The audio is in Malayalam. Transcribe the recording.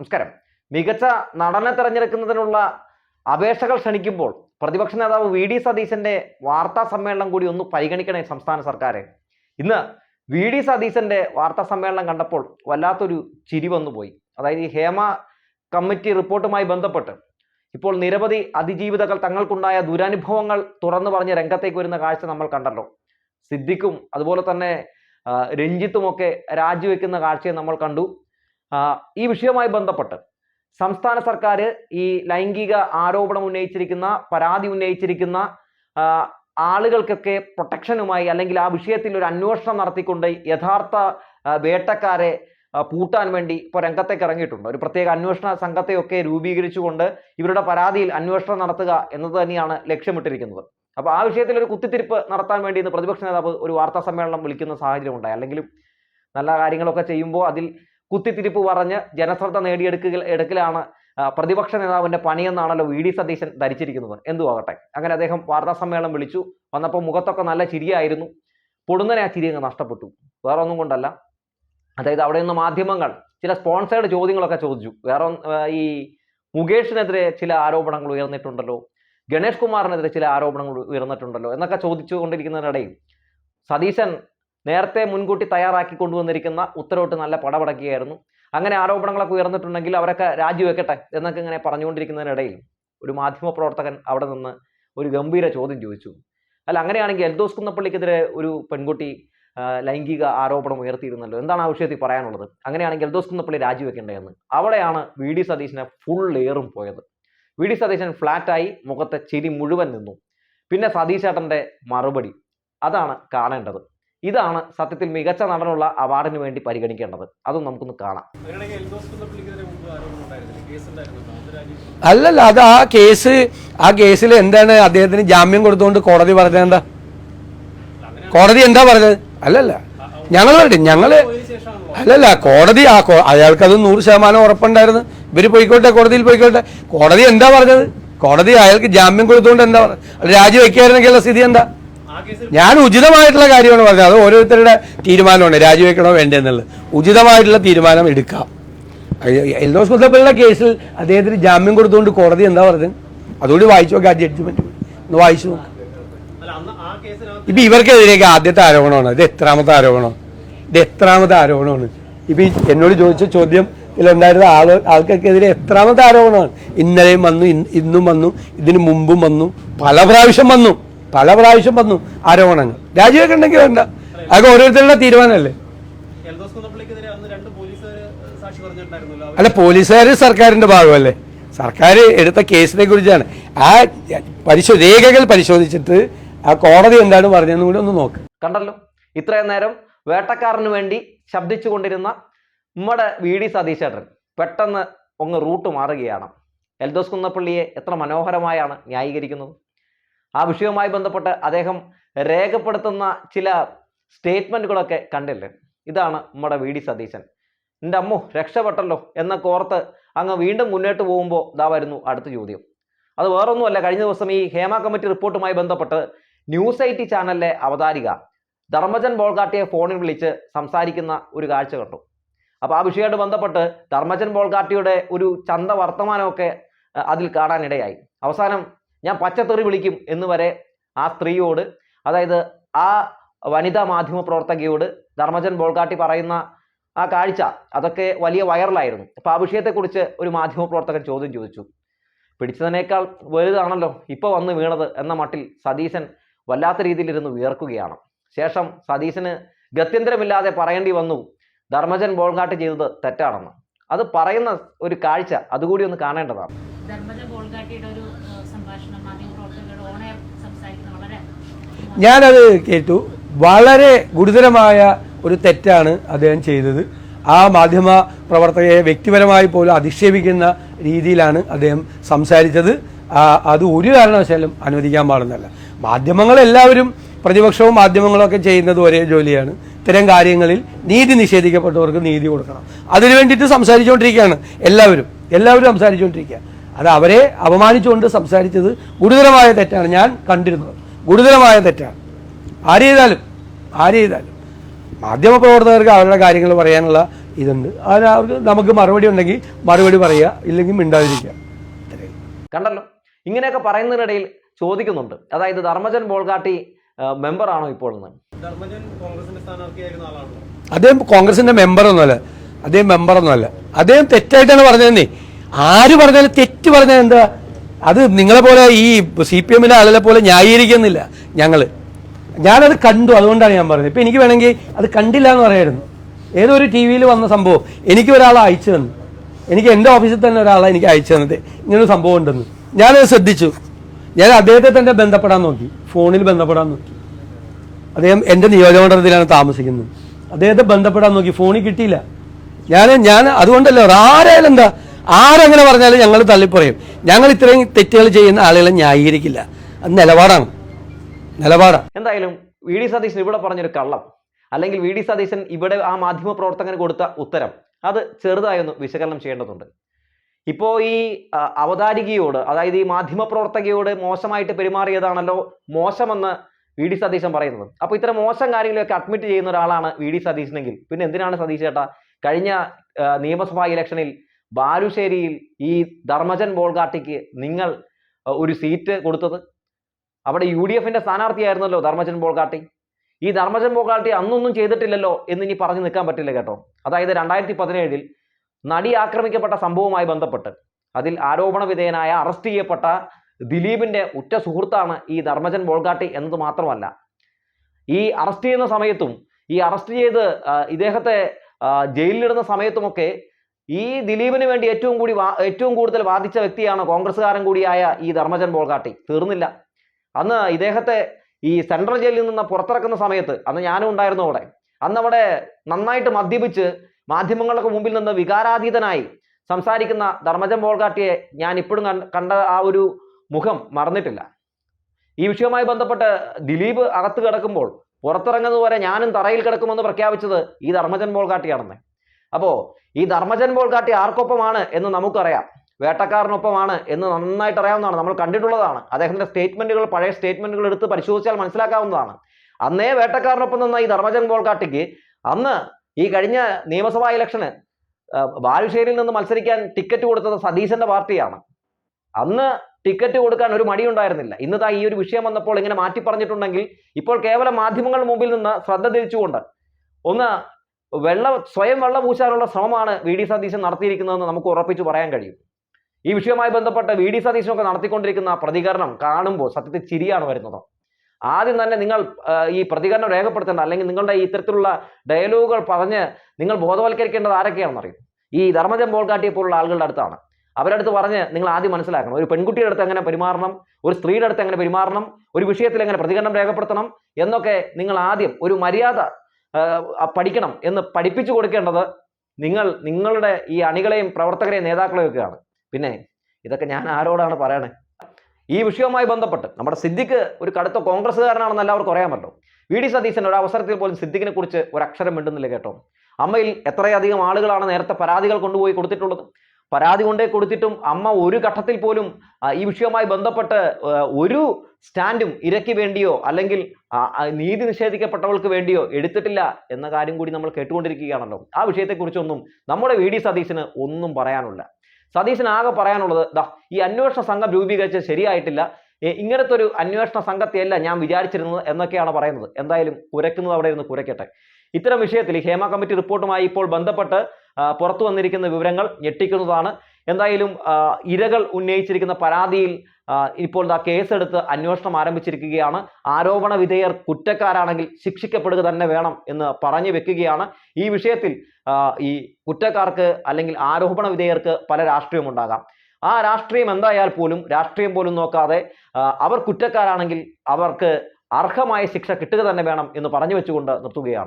നമസ്കാരം. മികച്ച നടനെ തെരഞ്ഞെടുക്കുന്നതിനുള്ള അപേക്ഷകൾ ക്ഷണിക്കുമ്പോൾ പ്രതിപക്ഷ നേതാവ് വി ഡി സതീശന്റെ വാർത്താ സമ്മേളനം കൂടി ഒന്ന് പരിഗണിക്കണേ സംസ്ഥാന സർക്കാർ ഇന്ന് വി ഡി സതീശന്റെ വാർത്താ സമ്മേളനം കണ്ടപ്പോൾ വല്ലാത്തൊരു ചിരി വന്നുപോയി അതായത് ഈ ഹേമ കമ്മിറ്റി റിപ്പോർട്ടുമായി ബന്ധപ്പെട്ട് ഇപ്പോൾ നിരവധി അതിജീവിതകൾ തങ്ങൾക്കുണ്ടായ ദുരനുഭവങ്ങൾ തുറന്നു പറഞ്ഞ് രംഗത്തേക്ക് വരുന്ന കാഴ്ച നമ്മൾ കണ്ടല്ലോ. സിദ്ദിഖും അതുപോലെ തന്നെ രഞ്ജിത്തുമൊക്കെ രാജിവെക്കുന്ന കാഴ്ചയെ നമ്മൾ കണ്ടു. ഈ വിഷയവുമായി ബന്ധപ്പെട്ട് സംസ്ഥാന സർക്കാർ ഈ ലൈംഗിക ആരോപണം ഉന്നയിച്ചിരിക്കുന്ന പരാതി ഉന്നയിച്ചിരിക്കുന്ന ആളുകൾക്കൊക്കെ പ്രൊട്ടക്ഷനുമായി അല്ലെങ്കിൽ ആ വിഷയത്തിൽ ഒരു അന്വേഷണം നടത്തിക്കൊണ്ട് യഥാർത്ഥ വേട്ടക്കാരെ പൂട്ടാൻ വേണ്ടി ഇപ്പോൾ രംഗത്തേക്ക് ഇറങ്ങിയിട്ടുണ്ട്. ഒരു പ്രത്യേക അന്വേഷണ സംഘത്തെയൊക്കെ രൂപീകരിച്ചുകൊണ്ട് ഇവരുടെ പരാതിയിൽ അന്വേഷണം നടത്തുക എന്നത് തന്നെയാണ് ലക്ഷ്യമിട്ടിരിക്കുന്നത്. അപ്പോൾ ആ വിഷയത്തിൽ ഒരു കുത്തിത്തിരിപ്പ് നടത്താൻ വേണ്ടി ഇന്ന് പ്രതിപക്ഷ നേതാവ് ഒരു വാർത്താ സമ്മേളനം വിളിക്കുന്ന സാഹചര്യം ഉണ്ടായി. അല്ലെങ്കിലും നല്ല കാര്യങ്ങളൊക്കെ ചെയ്യുമ്പോൾ അതിൽ കുത്തിത്തിരിപ്പ് പറഞ്ഞ് ജനശ്രദ്ധ നേടിയെടുക്കുക എടുക്കലാണ് പ്രതിപക്ഷ നേതാവിന്റെ പണിയെന്നാണല്ലോ വി ഡി സതീശൻ ധരിച്ചിരിക്കുന്നത്. എന്തുവാകട്ടെ. അങ്ങനെ അദ്ദേഹം വാർത്താ സമ്മേളനം വിളിച്ചു. വന്നപ്പോൾ മുഖത്തൊക്കെ നല്ല ചിരിയായിരുന്നു. പൊടുന്നനെ ആ ചിരി അങ്ങ് നഷ്ടപ്പെട്ടു. വേറെ ഒന്നും കൊണ്ടല്ല. അതായത് അവിടെ നിന്ന് മാധ്യമങ്ങൾ ചില സ്പോൺസേഡ് ചോദ്യങ്ങളൊക്കെ ചോദിച്ചു. വേറെ ഈ മുകേഷിനെതിരെ ചില ആരോപണങ്ങൾ ഉയർന്നിട്ടുണ്ടല്ലോ. ഗണേഷ് കുമാറിനെതിരെ ചില ആരോപണങ്ങൾ ഉയർന്നിട്ടുണ്ടല്ലോ. എന്നൊക്കെ ചോദിച്ചുകൊണ്ടിരിക്കുന്നതിനിടയിൽ സതീശൻ നേരത്തെ മുൻകൂട്ടി തയ്യാറാക്കി കൊണ്ടുവന്നിരിക്കുന്ന ഉത്തരവിട്ട് നല്ല പടപടക്കുകയായിരുന്നു. അങ്ങനെ ആരോപണങ്ങളൊക്കെ ഉയർന്നിട്ടുണ്ടെങ്കിൽ അവരൊക്കെ രാജിവെക്കട്ടെ എന്നൊക്കെ ഇങ്ങനെ പറഞ്ഞുകൊണ്ടിരിക്കുന്നതിനിടയിൽ ഒരു മാധ്യമ പ്രവർത്തകൻ അവിടെ നിന്ന് ഒരു ഗംഭീര ചോദ്യം ചോദിച്ചു. അല്ല അങ്ങനെയാണെങ്കിൽ എൽദോസ് കുന്നപ്പള്ളിക്കെതിരെ ഒരു പെൺകുട്ടി ലൈംഗിക ആരോപണം ഉയർത്തിയിരുന്നല്ലോ. എന്താണ് ആ വിഷയത്തിൽ പറയാനുള്ളത്? അങ്ങനെയാണെങ്കിൽ എൽദോസ് കുന്നപ്പള്ളി രാജിവെക്കേണ്ടതെന്ന്. അവിടെയാണ് വി. ഡി. സതീശനെ ഫുൾ ലെയറും പോയത്. വി. ഡി. സതീശൻ ഫ്ലാറ്റായി മുഖത്തെ ചിരി മുഴുവൻ നിന്നു. പിന്നെ സതീശേട്ടന്റെ മറുപടി. അതാണ് കാണേണ്ടത്. ഇതാണ് സത്യത്തിൽ മികച്ച നടനുള്ള അവാർഡിന് വേണ്ടി പരിഗണിക്കേണ്ടത്. അതും നമുക്കൊന്ന് കാണാം. അല്ലല്ല അത് ആ കേസ് ആ കേസിൽ എന്താണ് അദ്ദേഹത്തിന് ജാമ്യം കൊടുത്തുകൊണ്ട് കോടതി പറഞ്ഞത് എന്താ? കോടതി എന്താ പറഞ്ഞത്? അല്ലല്ല ഞങ്ങൾ ഞങ്ങൾ അല്ലല്ല കോടതി ആ അയാൾക്കത് അയാൾക്ക് അത് നൂറ് ശതമാനം ഉറപ്പുണ്ടായിരുന്നു. ഇവർ പോയിക്കോട്ടെ കോടതിയിൽ പോയിക്കോട്ടെ. കോടതി എന്താ പറഞ്ഞത്? കോടതി അയാൾക്ക് ജാമ്യം കൊടുത്തുകൊണ്ട് എന്താ പറഞ്ഞത്? രാജിവെക്കായിരുന്നെങ്കിലുള്ള സ്ഥിതി എന്താ? ഞാൻ ഉചിതമായിട്ടുള്ള കാര്യമാണ് പറഞ്ഞത്. അത് ഓരോരുത്തരുടെ തീരുമാനമാണ്. രാജിവെക്കണോ വേണ്ടെന്നുള്ളത്. ഉചിതമായിട്ടുള്ള തീരുമാനം എടുക്കാം. എൽദോസ് മുത്തപ്പള്ളിയുടെ കേസിൽ അദ്ദേഹത്തിന് ജാമ്യം കൊടുത്തുകൊണ്ട് കോടതി എന്താ പറഞ്ഞത്? അതുകൂടി വായിച്ചു നോക്കാം ആ ജഡ്ജ്മെന്റ് ഒന്ന് വായിച്ചു നോക്കാം. ഇപ്പൊ ഇവർക്കെതിരേക്ക് ആദ്യത്തെ ആരോപണമാണ്. ഇത് എത്രാമത്തെ ആരോപണം? ഇത് എത്രാമത്തെ ആരോപണമാണ്? ഇപ്പൊ എന്നോട് ചോദിച്ച ചോദ്യം ഇതിലുണ്ടായിരുന്ന ആൾ ആൾക്കാർക്കെതിരെ എത്രാമത്തെ ആരോപണമാണ്? ഇന്നലെയും വന്നു ഇന്നും വന്നു ഇതിനു മുമ്പും വന്നു പല പ്രാവശ്യം വന്നു. പല പ്രാവശ്യം വന്നു ആരോപണങ്ങൾ. രാജിവെക്കണ്ടെങ്കിൽ വേണ്ട. അതൊക്കെ ഓരോരുത്തരുടെ തീരുമാനമല്ലേ? അല്ല പോലീസുകാർ സർക്കാരിന്റെ ഭാഗമല്ലേ? സർക്കാർ എടുത്ത കേസിനെ കുറിച്ചാണ്. ആ പരിശോ രേഖകൾ പരിശോധിച്ചിട്ട് ആ കോടതി എന്താണ് പറഞ്ഞതെന്ന് കൂടി ഒന്ന് നോക്ക്. കണ്ടല്ലോ. ഇത്രയും നേരം വേട്ടക്കാരന് വേണ്ടി ശബ്ദിച്ചു കൊണ്ടിരുന്ന നമ്മുടെ വി ഡി സതീശേട്ടൻ പെട്ടെന്ന് ഒന്ന് റൂട്ട് മാറുകയാണ്. എൽദോസ് കുന്നപ്പള്ളിയെ എത്ര മനോഹരമായാണ് ന്യായീകരിക്കുന്നത്. ആ വിഷയവുമായി ബന്ധപ്പെട്ട് അദ്ദേഹം രേഖപ്പെടുത്തുന്ന ചില സ്റ്റേറ്റ്മെന്റുകളൊക്കെ കണ്ടില്ലേ ഇതാണ് നമ്മുടെ വി ഡി സതീശൻ. എന്റെ അമ്മു രക്ഷപ്പെട്ടല്ലോ എന്ന ഓർത്ത് അങ്ങ് വീണ്ടും മുന്നോട്ട് പോകുമ്പോൾ ഇതാ വരുന്നു അടുത്ത ചോദ്യം. അത് വേറൊന്നുമല്ല കഴിഞ്ഞ ദിവസം ഈ ഹേമ കമ്മിറ്റി റിപ്പോർട്ടുമായി ബന്ധപ്പെട്ട് ന്യൂസ് ടി ചാനലിലെ അവതാരിക ധർമ്മജൻ ബോൾഗാട്ടിയെ ഫോണിൽ വിളിച്ച് സംസാരിക്കുന്ന ഒരു കാഴ്ച കണ്ടു. അപ്പോൾ ആ വിഷയമായിട്ട് ബന്ധപ്പെട്ട് ധർമ്മജൻ ബോൾഗാട്ടിയുടെ ഒരു ചന്ത വർത്തമാനമൊക്കെ അതിൽ കാണാനിടയായി. അവസാനം ഞാൻ പച്ചത്തെറി വിളിക്കും എന്ന് വരെ ആ സ്ത്രീയോട് അതായത് ആ വനിതാ മാധ്യമ പ്രവർത്തകയോട് ധർമ്മജൻ ബോൾഗാട്ടി പറയുന്ന ആ കാഴ്ച അതൊക്കെ വലിയ വൈറലായിരുന്നു. അപ്പോൾ ആ വിഷയത്തെക്കുറിച്ച് ഒരു മാധ്യമ പ്രവർത്തകൻ ചോദ്യം ചോദിച്ചു. പിടിച്ചതിനേക്കാൾ വലുതാണല്ലോ ഇപ്പോൾ വന്ന് വീണത് എന്ന മട്ടിൽ സതീശൻ വല്ലാത്ത രീതിയിലിരുന്ന് വിയർക്കുകയാണ്. ശേഷം സതീശന് ഗത്യന്തരമില്ലാതെ പറയേണ്ടി വന്നു ധർമ്മജൻ ബോൾഗാട്ട് ചെയ്തത് തെറ്റാണെന്ന്. അത് പറയുന്ന ഒരു കാഴ്ച അതുകൂടി ഒന്ന് കാണേണ്ടതാണ്. ധർമ്മജൻ ബോൾഗാട്ടിയുടെ ഒരു ഞാനത് കേട്ടു. വളരെ ഗുരുതരമായ ഒരു തെറ്റാണ് അദ്ദേഹം ചെയ്തത്. ആ മാധ്യമ പ്രവർത്തകയെ വ്യക്തിപരമായി പോലും അധിക്ഷേപിക്കുന്ന രീതിയിലാണ് അദ്ദേഹം സംസാരിച്ചത്. അത് ഒരു കാരണവശാലും അനുവദിക്കാൻ പാടുന്നല്ല മാധ്യമങ്ങളെല്ലാവരും പ്രതിപക്ഷവും മാധ്യമങ്ങളൊക്കെ ചെയ്യുന്നത് ഒരേ ജോലിയാണ്. ഇത്തരം കാര്യങ്ങളിൽ നീതി നിഷേധിക്കപ്പെട്ടവർക്ക് നീതി കൊടുക്കണം. അതിനു വേണ്ടിയിട്ട് സംസാരിച്ചുകൊണ്ടിരിക്കുകയാണ് എല്ലാവരും. എല്ലാവരും സംസാരിച്ചുകൊണ്ടിരിക്കുക. അത് അവരെ അപമാനിച്ചുകൊണ്ട് സംസാരിച്ചത് ഗുരുതരമായ തെറ്റാണ്. ഞാൻ കണ്ടിരുന്നത്. ഗുരുതരമായ തെറ്റാണ്. ആര് ചെയ്താലും ആര് ചെയ്താലും. മാധ്യമപ്രവർത്തകർക്ക് അവരുടെ കാര്യങ്ങൾ പറയാനുള്ള ഇതുണ്ട്. അതിന് അവർക്ക് നമുക്ക് മറുപടി ഉണ്ടെങ്കിൽ മറുപടി പറയുക ഇല്ലെങ്കിൽ മിണ്ടാതിരിക്കുക. കണ്ടല്ലോ. ഇങ്ങനെയൊക്കെ പറയുന്നതിനിടയിൽ ചോദിക്കുന്നുണ്ട്. അതായത് ധർമ്മജൻ ബോൾഗാട്ടി മെമ്പർ ആണോ ഇപ്പോൾ അദ്ദേഹം ധർമ്മജൻ കോൺഗ്രസിന്റെ മെമ്പർ ഒന്നുമല്ല അദ്ദേഹം മെമ്പർ ഒന്നുമല്ല അദ്ദേഹം തെറ്റായിട്ടാണ് പറഞ്ഞതെന്നേ. ആര് പറഞ്ഞാലും തെറ്റ് പറഞ്ഞാൽ എന്താ? അത് നിങ്ങളെ പോലെ ഈ സി പി എമ്മിലെ ആളുകളെ പോലെ ന്യായീകരിക്കുന്നില്ല ഞങ്ങൾ ഞാനത് കണ്ടു അതുകൊണ്ടാണ് ഞാൻ പറഞ്ഞത്. ഇപ്പം എനിക്ക് വേണമെങ്കിൽ അത് കണ്ടില്ല എന്ന് പറയായിരുന്നു. ഏതോ ഒരു ടി വിയിൽ വന്ന സംഭവം എനിക്ക് ഒരാൾ അയച്ചു തന്നു. എനിക്ക് എന്റെ ഓഫീസിൽ തന്നെ ഒരാളെ എനിക്ക് അയച്ചു തന്നത്. ഇങ്ങനൊരു സംഭവം ഉണ്ടെന്ന്. ഞാനത് ശ്രദ്ധിച്ചു. ഞാൻ അദ്ദേഹത്തെ തന്നെ ബന്ധപ്പെടാൻ നോക്കി. ഫോണിൽ ബന്ധപ്പെടാൻ നോക്കി. അദ്ദേഹം എന്റെ നിയോജകമണ്ഡലത്തിലാണ് താമസിക്കുന്നത്. അദ്ദേഹത്തെ ബന്ധപ്പെടാൻ നോക്കി. ഫോണിൽ കിട്ടിയില്ല. ഞാൻ ഞാൻ അതുകൊണ്ടല്ലോ ആരായാലും എന്താ? ആരങ്ങനെ പറഞ്ഞാലും ഞങ്ങൾ തള്ളിപ്പറയും. ഞങ്ങൾ ഇത്രയും തെറ്റുകൾ ചെയ്യുന്ന ആളുകളെ ന്യായീകരിക്കില്ല. അത് നിലപാടാണ്. നിലപാടാണ് എന്തായാലും വി ഡി സതീശൻ ഇവിടെ പറഞ്ഞൊരു കള്ളം. അല്ലെങ്കിൽ വി ഡി സതീശൻ ഇവിടെ ആ മാധ്യമ പ്രവർത്തകന് കൊടുത്ത ഉത്തരം അത് ചെറുതായി ഒന്ന് വിശകലനം ചെയ്യേണ്ടതുണ്ട്. ഇപ്പോൾ ഈ അവതാരികയോട് അതായത് ഈ മാധ്യമ പ്രവർത്തകയോട് മോശമായിട്ട് പെരുമാറിയതാണല്ലോ മോശമെന്ന് വി ഡി സതീശൻ പറയുന്നത്. അപ്പോൾ ഇത്തരം മോശം കാര്യങ്ങളൊക്കെ അഡ്മിറ്റ് ചെയ്യുന്ന ഒരാളാണ് വി ഡി സതീശനെങ്കിൽ. പിന്നെ എന്തിനാണ് സതീശ് ചേട്ടാ കഴിഞ്ഞ നിയമസഭാ ഇലക്ഷനിൽ ബാലുശ്ശേരിയിൽ ഈ ധർമ്മജൻ ബോൾഗാട്ടിക്ക് നിങ്ങൾ ഒരു സീറ്റ് കൊടുത്തത്? അവിടെ യു ഡി എഫിന്റെ സ്ഥാനാർത്ഥിയായിരുന്നല്ലോ ധർമ്മജൻ ബോൾഗാട്ടി. ഈ ധർമ്മജൻ ബോൾഗാട്ടി അന്നൊന്നും ചെയ്തിട്ടില്ലല്ലോ എന്ന് ഇനി പറഞ്ഞു നിൽക്കാൻ പറ്റില്ല കേട്ടോ. അതായത് രണ്ടായിരത്തി പതിനേഴിൽ നടി ആക്രമിക്കപ്പെട്ട സംഭവവുമായി ബന്ധപ്പെട്ട് അതിൽ ആരോപണ വിധേയനായ അറസ്റ്റ് ചെയ്യപ്പെട്ട ദിലീപിന്റെ ഉറ്റ സുഹൃത്താണ് ഈ ധർമ്മജൻ ബോൾഗാട്ടി എന്നത് മാത്രമല്ല. ഈ അറസ്റ്റ് ചെയ്യുന്ന സമയത്തും ഈ അറസ്റ്റ് ചെയ്ത് ഇദ്ദേഹത്തെ ജയിലിലിടുന്ന സമയത്തുമൊക്കെ ഈ ദിലീപിന് വേണ്ടി ഏറ്റവും കൂടി ഏറ്റവും കൂടുതൽ വാദിച്ച വ്യക്തിയാണ് കോൺഗ്രസ്സുകാരൻ കൂടിയായ ഈ ധർമ്മജൻ ബോൾഗാട്ടി. തീർന്നില്ല. അന്ന് ഇദ്ദേഹത്തെ ഈ സെൻട്രൽ ജയിലിൽ നിന്ന് പുറത്തിറക്കുന്ന സമയത്ത് അന്ന് ഞാനും ഉണ്ടായിരുന്നു അവിടെ. അന്ന് അവിടെ നന്നായിട്ട് മദ്യപിച്ച് മാധ്യമങ്ങൾക്ക് മുമ്പിൽ നിന്ന് വികാരാതീതനായി സംസാരിക്കുന്ന ധർമ്മജൻ ബോൾഗാട്ടിയെ ഞാൻ ഇപ്പോഴും കണ്ട- ആ ഒരു മുഖം മറന്നിട്ടില്ല. ഈ വിഷയവുമായി ബന്ധപ്പെട്ട് ദിലീപ് അകത്ത് കിടക്കുമ്പോൾ പുറത്തിറങ്ങുന്നതുവരെ ഞാനും തറയിൽ കിടക്കുമെന്ന് പ്രഖ്യാപിച്ചത് ഈ ധർമ്മജൻ ബോൾഗാട്ടിയാണെന്ന്. അപ്പോൾ ഈ ധർമ്മജൻ ബോൾഗാട്ടി ആർക്കൊപ്പമാണ് എന്ന് നമുക്കറിയാം. വേട്ടക്കാരനൊപ്പമാണ് എന്ന് നന്നായിട്ട് അറിയാവുന്നതാണ് നമ്മൾ കണ്ടിട്ടുള്ളതാണ്. അദ്ദേഹത്തിന്റെ സ്റ്റേറ്റ്മെന്റുകൾ പഴയ സ്റ്റേറ്റ്മെന്റുകൾ എടുത്ത് പരിശോധിച്ചാൽ മനസ്സിലാക്കാവുന്നതാണ്. അന്നേ വേട്ടക്കാരനൊപ്പം നിന്ന ഈ ധർമ്മജൻ ബോൾഗാട്ടിക്ക് അന്ന് ഈ കഴിഞ്ഞ നിയമസഭാ ഇലക്ഷന് ബാലുശ്ശേരിയിൽ നിന്ന് മത്സരിക്കാൻ ടിക്കറ്റ് കൊടുത്തത് സതീശന്റെ പാർട്ടിയാണ്. അന്ന് ടിക്കറ്റ് കൊടുക്കാൻ ഒരു മടി ഉണ്ടായിരുന്നില്ല ഇന്ന് താ ഈ ഒരു വിഷയം വന്നപ്പോൾ ഇങ്ങനെ മാറ്റി പറഞ്ഞിട്ടുണ്ടെങ്കിൽ ഇപ്പോൾ കേവലം മാധ്യമങ്ങളുടെ മുമ്പിൽ നിന്ന് ശ്രദ്ധ തിരിച്ചുകൊണ്ട് ഒന്ന് വെള്ള സ്വയം വെള്ളം പൂശാനുള്ള ശ്രമമാണ് വി ഡി സതീശൻ നടത്തിയിരിക്കുന്നതെന്ന് നമുക്ക് ഉറപ്പിച്ചു പറയാൻ കഴിയും. ഈ വിഷയവുമായി ബന്ധപ്പെട്ട് വി ഡി സതീശനൊക്കെ നടത്തിക്കൊണ്ടിരിക്കുന്ന പ്രതികരണം കാണുമ്പോൾ സത്യത്തിൽ ചിരിയാണ് വരുന്നത്. ആദ്യം തന്നെ നിങ്ങൾ ഈ പ്രതികരണം രേഖപ്പെടുത്തേണ്ട അല്ലെങ്കിൽ നിങ്ങളുടെ ഇത്തരത്തിലുള്ള ഡയലോഗുകൾ പറഞ്ഞ് നിങ്ങൾ ബോധവൽക്കരിക്കേണ്ടത് ആരൊക്കെയാണെന്ന് അറിയും. ഈ ധർമ്മജൻ ബോൾഗാട്ടിയെ പോലുള്ള ആളുകളുടെ അടുത്താണ്. അവരുടെ അടുത്ത് പറഞ്ഞ് നിങ്ങൾ ആദ്യം മനസ്സിലാക്കണം. ഒരു പെൺകുട്ടിയുടെ അടുത്ത് എങ്ങനെ പെരുമാറണം? ഒരു സ്ത്രീയുടെ അടുത്ത് എങ്ങനെ പെരുമാറണം? ഒരു വിഷയത്തിൽ എങ്ങനെ പ്രതികരണം രേഖപ്പെടുത്തണം? എന്നൊക്കെ നിങ്ങൾ ആദ്യം ഒരു മര്യാദ പഠിക്കണം എന്ന് പഠിപ്പിച്ചു കൊടുക്കേണ്ടത് നിങ്ങൾ നിങ്ങളുടെ ഈ അണികളെയും പ്രവർത്തകരെയും നേതാക്കളെയും ഒക്കെയാണ്. പിന്നെ ഇതൊക്കെ ഞാൻ ആരോടാണ് പറയണേ? ഈ വിഷയവുമായി ബന്ധപ്പെട്ട് നമ്മുടെ സിദ്ദിഖ് ഒരു കടുത്ത കോൺഗ്രസ്സുകാരനാണെന്ന് എല്ലാവർക്കും അറിയാമല്ലോ. വി ഡി സതീശൻ ഒരു അവസരത്തിൽ പോലും സിദ്ദിഖിനെ കുറിച്ച് ഒരു അക്ഷരം മിണ്ടുന്നില്ല കേട്ടോ. അമ്മയിൽ എത്രയധികം ആളുകളാണ് നേരത്തെ പരാതികൾ കൊണ്ടുപോയി കൊടുത്തിട്ടുള്ളത്? പരാതി കൊണ്ടേ കൊടുത്തിട്ടും അമ്മ ഒരു ഘട്ടത്തിൽ പോലും ഈ വിഷയവുമായി ബന്ധപ്പെട്ട് ഒരു സ്റ്റാൻഡും ഇരയ്ക്ക് വേണ്ടിയോ അല്ലെങ്കിൽ നീതി നിഷേധിക്കപ്പെട്ടവൾക്ക് വേണ്ടിയോ എടുത്തിട്ടില്ല എന്ന കാര്യം കൂടി നമ്മൾ കേട്ടുകൊണ്ടിരിക്കുകയാണല്ലോ. ആ വിഷയത്തെക്കുറിച്ചൊന്നും നമ്മുടെ വി ഡി സതീശന് ഒന്നും പറയാനുള്ള സതീശനാകെ പറയാനുള്ളത് ദാ ഈ അന്വേഷണ സംഘം രൂപീകരിച്ച് ശരിയായിട്ടില്ല. ഇങ്ങനത്തെ ഒരു അന്വേഷണ സംഘത്തെയല്ല ഞാൻ വിചാരിച്ചിരുന്നത് എന്നൊക്കെയാണ് പറയുന്നത്. എന്തായാലും കുരക്കുന്നത് അവിടെ ഇരുന്ന് കുരയ്ക്കട്ടെ. ഇത്തരം വിഷയത്തിൽ ഹേമ കമ്മിറ്റി റിപ്പോർട്ടുമായി ഇപ്പോൾ ബന്ധപ്പെട്ട് പുറത്തു വന്നിരിക്കുന്ന വിവരങ്ങൾ ഞെട്ടിക്കുന്നതാണ്. എന്തായാലും ഇരകൾ ഉന്നയിച്ചിരിക്കുന്ന പരാതിയിൽ ഇപ്പോൾ ആ കേസെടുത്ത് അന്വേഷണം ആരംഭിച്ചിരിക്കുകയാണ്. ആരോപണ വിധേയർ കുറ്റക്കാരാണെങ്കിൽ ശിക്ഷിക്കപ്പെടുക തന്നെ വേണം എന്ന് പറഞ്ഞു വെക്കുകയാണ്. ഈ വിഷയത്തിൽ ഈ കുറ്റക്കാർക്ക് അല്ലെങ്കിൽ ആരോപണ വിധേയർക്ക് പല രാഷ്ട്രീയം ഉണ്ടാകാം. ആ രാഷ്ട്രീയം എന്തായാൽ പോലും രാഷ്ട്രീയം പോലും നോക്കാതെ അവർ കുറ്റക്കാരാണെങ്കിൽ അവർക്ക് അർഹമായ ശിക്ഷ കിട്ടുക തന്നെ വേണം എന്ന് പറഞ്ഞു വെച്ചുകൊണ്ട് നിർത്തുകയാണ്.